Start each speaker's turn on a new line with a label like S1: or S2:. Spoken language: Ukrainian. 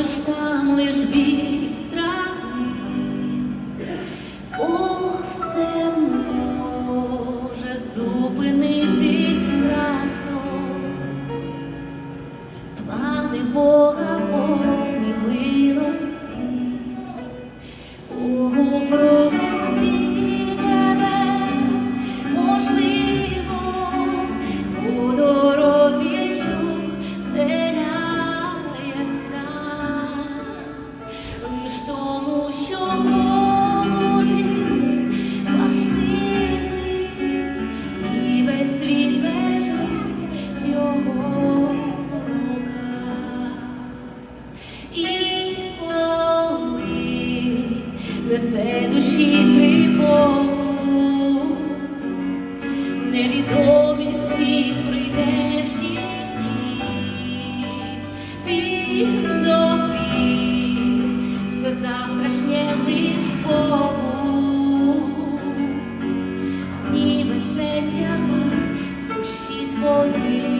S1: бачиш там лиш біль страхи, Ох, все зупинити раптом, плани Бога повні милості. і коли несе душі тривогу, невідомі всі прийдешні дні, тих нових, все завтрашнє лишко. Зніметься тяга з душі твої.